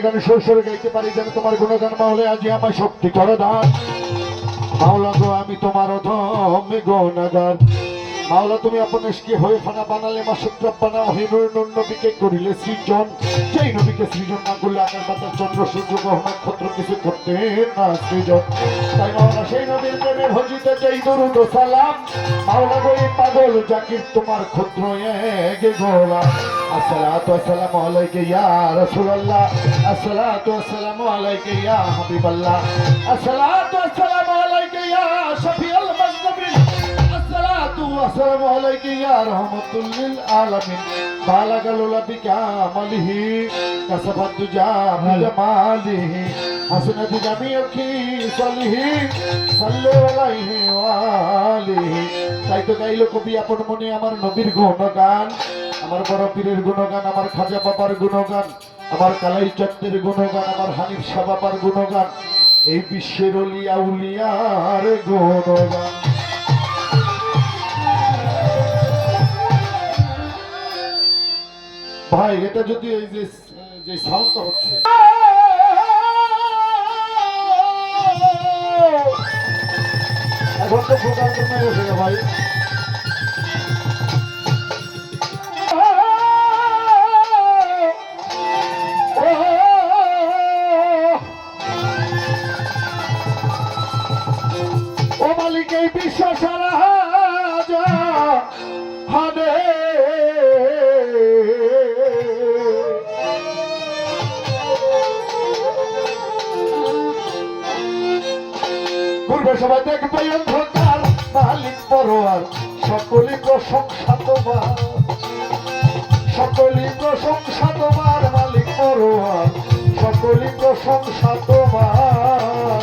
গানে গানে শৈশবে গাইতে পারি, যেন তোমার গুণগান মাহলে আজি আমার শক্তি করে দান। মাওলা গো আমি তোমার অধমে গণাগার। মাওলা, তুমি আপনেশকে হয়ে ফানা বানালে মাসুদ্র বানা হিনুর নুর নবীকে করিলে সৃজন। যেই নবীকে সৃজন না করলে আকাশ বাতাস, চন্দ্র, সূর্য, গ্রহ, নক্ষত্র কিছু করতে না সৃজন। তাই মাওলা, সেই নবীর প্রেমে ভজিত যেই দরুদ সালাম, মাওলা গো পাগল জাকির তোমার ক্ষুদ্র এক গোলা আসসালাতু আসসালামু আলাইকা ইয়া রাসূলুল্লাহ, আসসালাতু আসসালামু আলাইকা ইয়া হাবিবাল্লাহ, আসসালাতু আসসালামু আলাইকা ইয়া শফিউল মুজনিবিন আসসালামু আলাইকা ইয়া রাহমাতুল লিল আলামিন। বালাগাল বিকামালিহি কাসাবাত দুজা বিজামালিহি হাসনাত জামিউ খিসালিহি সাল্লু আলাইহি ওয়া আলিহি। তাই তো গাইলো কবি আপন মনে আমার নবীর গুণগান, আমার বড় পীরের গুণগান, আমার খাজা বাবার গুণগান, আমার কালাই চন্দ্রের গুণগান, আমার হানিফ শাহ বাবার গুণগান। এই বিশ্বের অলিয়া উলিয়ার গুণগান। ভাই, এটা যদি এই যে যে সাউন্ডটা হচ্ছে। এখন তো প্রোগ্রাম করতে গেছে ভাই। বিশ্বাস পূর্বে সবাই দেখবে অন্ধকার মালিক পরোয়ার, সকলই প্রশংসা তোমার। সকলই প্রশংসা তোমার, মালিক পরোয়ার, সকলই প্রশংসা তোমার।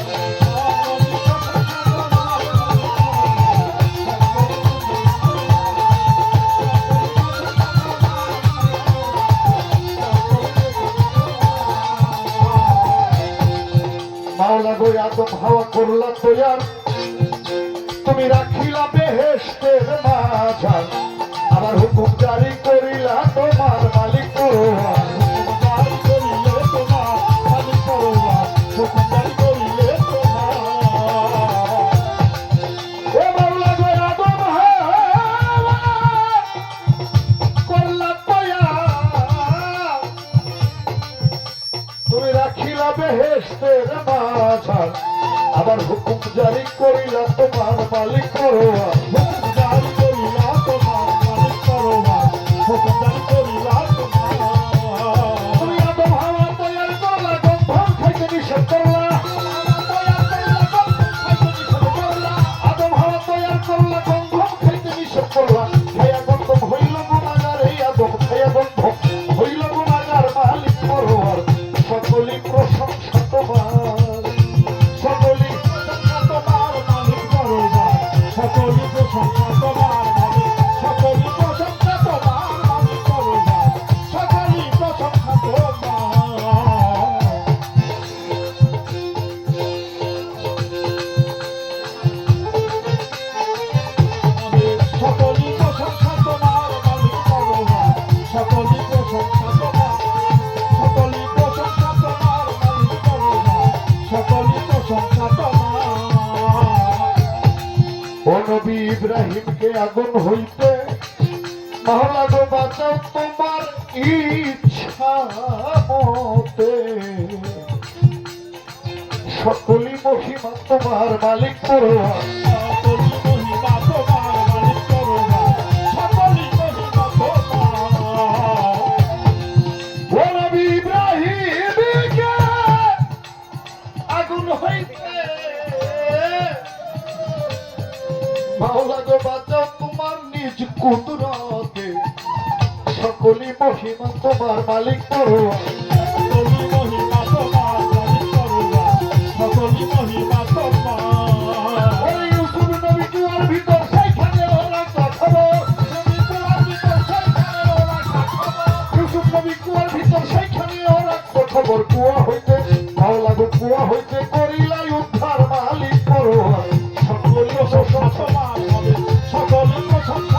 মাওলা গো, আদম হাওয়া করলা তৈয়ার। আগুন হইতে মহলা গো বাঁচাও তোমার ইচ্ছা মতে। সকলই মহিমা তোমার মালিক করোয়ার সকলি মহিমা তোমার মালিক করোয়া সকলি মহিমা তোমার মালিক করোয়া সকলি মহিমা তোমার ওই ইউসুফ নবী কুয়ার ভিতর সেইখানে ওরা খবর ইউসুফ নবী কুয়ার ভিতর সেইখানে ওরা খবর কুয়া হইতে মাওলা গো কুয়া হইতে করিলাই উদ্ধার মালিক করোয়া সকলি প্রশংসা তোমার মালিক সকলি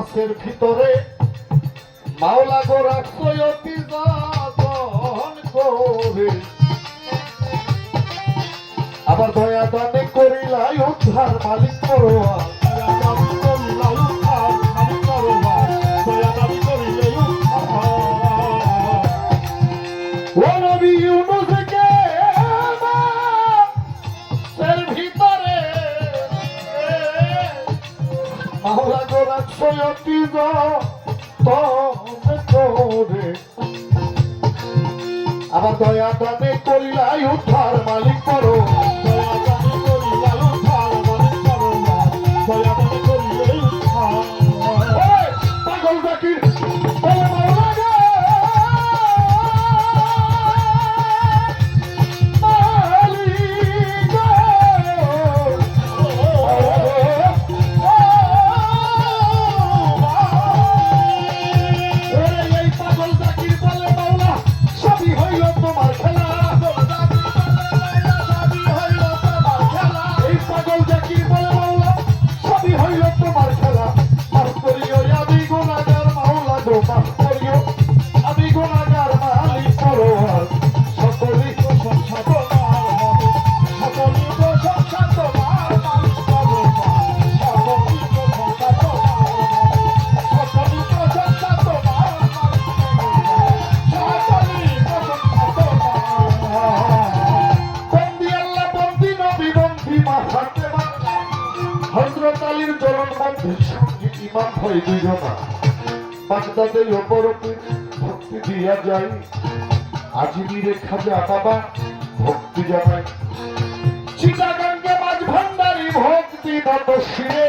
মাছের ভিতরে মাওলা গো রাখছো অতি করে। আবার দয়া দানে করিলাই উদ্ধার মালিক করোয়া আবার দয়া দানে করিলাই উদ্ধার মালিক বাগদাদের ওপর ভক্তি দিয়া যায় আজমিরে খাজা বাবা, ভক্তি জানায় চিটাগাঙ্গে মাঝ ভান্ডারি ভক্তি নতশিরে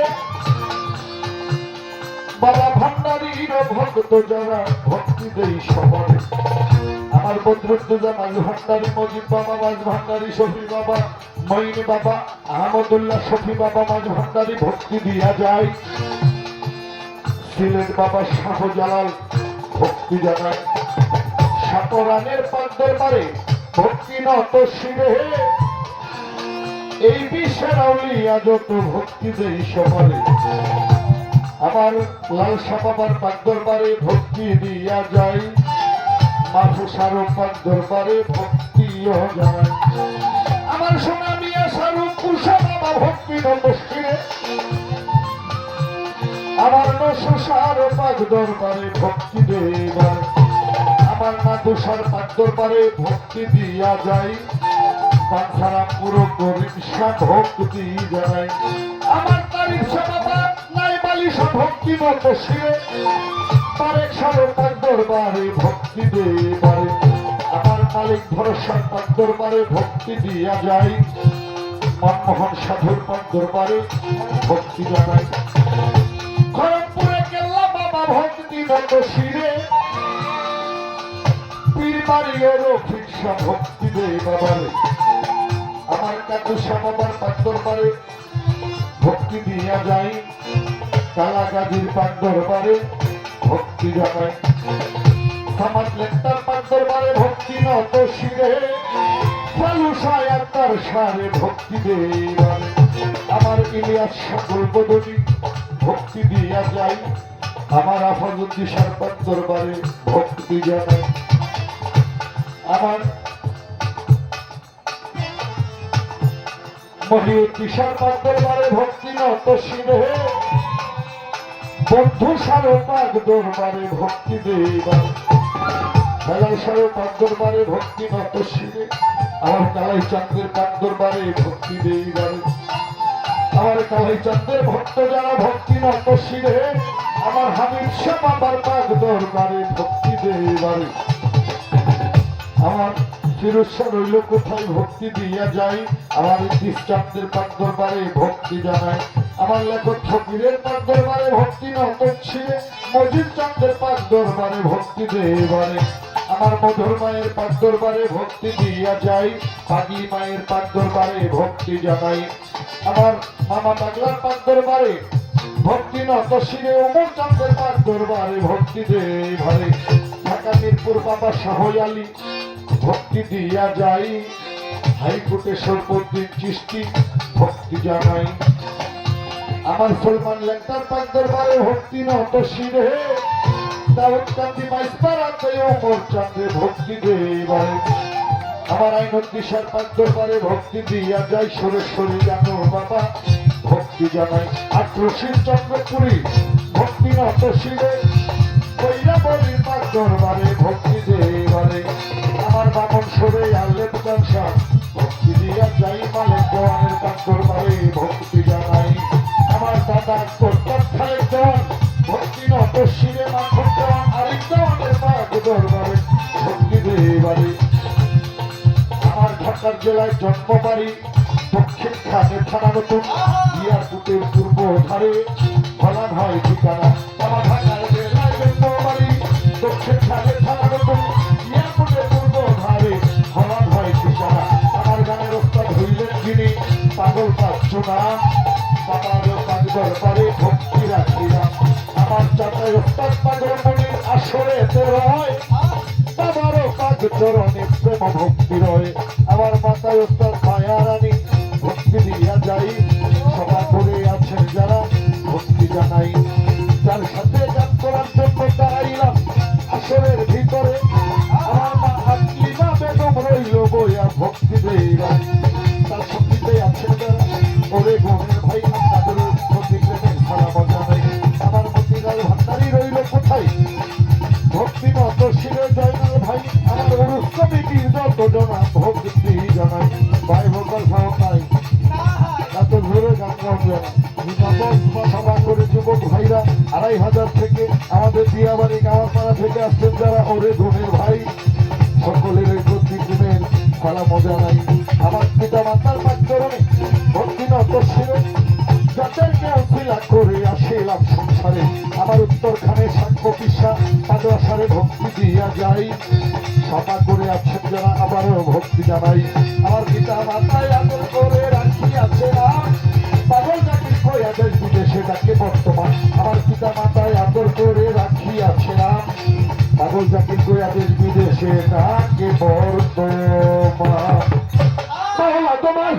বাবা ভান্ডারীর ভক্ত যারা, ভক্তি দেই সবারে। আমার বদরুদ্দ জামাল ভান্ডারি মজিদ বাবা মাঝ ভান্ডারি শফি বাবা, মঈন বাবা, আহমদুল্লাহ শফি বাবা মাঝ ভান্ডারি ভক্তি দিয়া যায় সিলেট বাবা শাহজালাল। ভক্তি জানায়। সাতরানের পাকদের পারে ভক্তি নত শিরে। এই বিশ্বের আউলিয়া যত ভক্তি দেই সবারে। আমার লাল সাপাবার পাক দরবারে ভক্তি দিয়া যায়। মাফুসার পাক দরবারে ভক্তিও যায়। আমার সোনা মিয়া সারু কুষা বাবা ভক্তি নমস্কিরে আমার নশার পাক দরবারে ভক্তি দেবার আমার না তুষার পাক দরবারে ভক্তি দিয়া যায়। পাঁচহারা পুরো গরিব শাহ ভক্তি জানাই আমার তারিখ বাবা নাই বালিশা ভক্তি মত শিরে তারেক সারো পাক দরবারে ভক্তি দেবারে আমার মালিক ভরসার পাক দরবারে ভক্তি দিয়া যায়। মনমোহন সাধুর পাক দরবারে ভক্তি জানাই মত শিরে। পীর বাড়িয়ে রফিক ভক্তি দে বাবারে। আমার কাকু বাবার পাক দরবারে ভক্তি দিয়া যায় কালা গাজীর পাক দরবারে ভক্তি জানায় সমাজ লেখতার পাক দরবারে ভক্তি নত শিরে। ফালু সায়ার তার সারে ভক্তি দেবারে আমার ইলিয়াস সকল বদলি, ভক্তি দিয়া যায়। আমার আফাজুদ্দিসার পাক দরবারে ভক্তি জানায় আমার মহিউদ্দিসার পাক দরবারে ভক্তি নত শিরে বন্ধু সারো দরবারে ভক্তি দেবার। খেলায় সারো পাক দরবারে ভক্তি নত শিরে আমার কালাই চাঁদের পাক দরবারে ভক্তি দেবার। আমার কালাই চাঁদের ভক্ত যারা ভক্তি নত শিরে আমার হামিদ শাহ বাবার পাক দরবারে ভক্তি দেবারে আমার চিরস্বর রইল কোথায় ভক্তি দিয়া যাই, আমার দৃষ্টান্তের পাক দরবারে ভক্তি জানাই। আমার লেখক ফকিরের পাক দরবারে ভক্তি নত ছিঁড়ে, মজিদ চন্দ্রের পাক দরবারে ভক্তি দেবারে আমার মধুর মায়ের পাক দরবারে ভক্তি দিয়া যাই, পাগলি মায়ের পাক দরবারে ভক্তি জানাই। আমার মামা পাগলার পাক দরবারে ভক্তি না নত শিরে অমর চন্দ্রের পাক দরবারে ভক্তি দে ভরে। ঢাকা মিরপুর বাবা শাহয়ালি, ভক্তি দিয়া যাই। হাইকোর্টে সর্বদিন চিষ্টি, ভক্তি জানাই। আমার সলমান লেন্টার পাক দরবারে ভক্তি নত শিরে দাউদ কান্দি মাইস্তার আছে ওমর চাঁদে ভক্তি দে এবারে আমার আইনত দিশার পাক দরবারে ভক্তি দিয়া যাই সরে সরে জানো বাবা। ভক্তি জানাই আক্রোশীর চন্দ্রপুরী। ভক্তি নত শিরে কইরা বলি পাক দরবারে ভক্তি দে এবারে। আমার বামন সরে আল্লে দোকান সাহ ভক্তি দিয়া যাই মালিক দেওয়ানের পাক দরবারে ভক্তি জানাই। আমার দাদা কর্তার খালেক দেওয়ান ভক্তি নত শিরে মাখন দেওয়ান আরেক দেওয়ানের পাক দরবারে ভক্তি দে এবারে। আমার ঢাকার জেলায় জন্ম বাড়ি দক্ষিণ খানে থানা নতুন ইয়ারপুটের পূর্ব ধারে বাড়ি দক্ষিণ খানে ইয়ারপুটের পূর্ব ধারে ফলান হয় ঠিকানা। আমার গানের ওস্তাদ হইলেন যিনি, পাগল পাচ্ছ না বাবার ভক্তি রাখিলাম। আমার চাচাই ওস্তাদ পাগল মনির আসরে তোর হয়। আমারও কাজ চরণে প্রেম ভক্তি রয়ে। আমার মাথায় ওস্তাদ মায়া ভক্তি দিয়া যাই, সভা করে আছেন যারা, ভক্তি জানাই। যার সাথে গান করার জন্য দাঁড়াইলাম, আসরের ভিতরে, আমার মা আত্মীমা বেগম রইল বইয়া ভক্তি দেইলাম তার শক্তিতে আছেন যারা, ওরে গমের ভাই, আপনাদের প্রতি প্রেমের সারা বাজানাই আমার মতিলাল ভান্ডারি রইল কোথায়? ভক্তি জানাই। করে যুবক ভাইরা, আড়াই হাজার থেকে আমাদের গাওয়াপাড়া থেকে আসছেন যারা। ওরে ভাই খেলা মজা আমার পিতা পাকরণে ভক্তি করে আমার ভক্তি করে যারা, আবারও ভক্তি জানাই। আমার পিতা মাতায় আদর করে পাগল চাকরি কইয়া দেশ বিদেশে ডাকে বর্তমান তোমার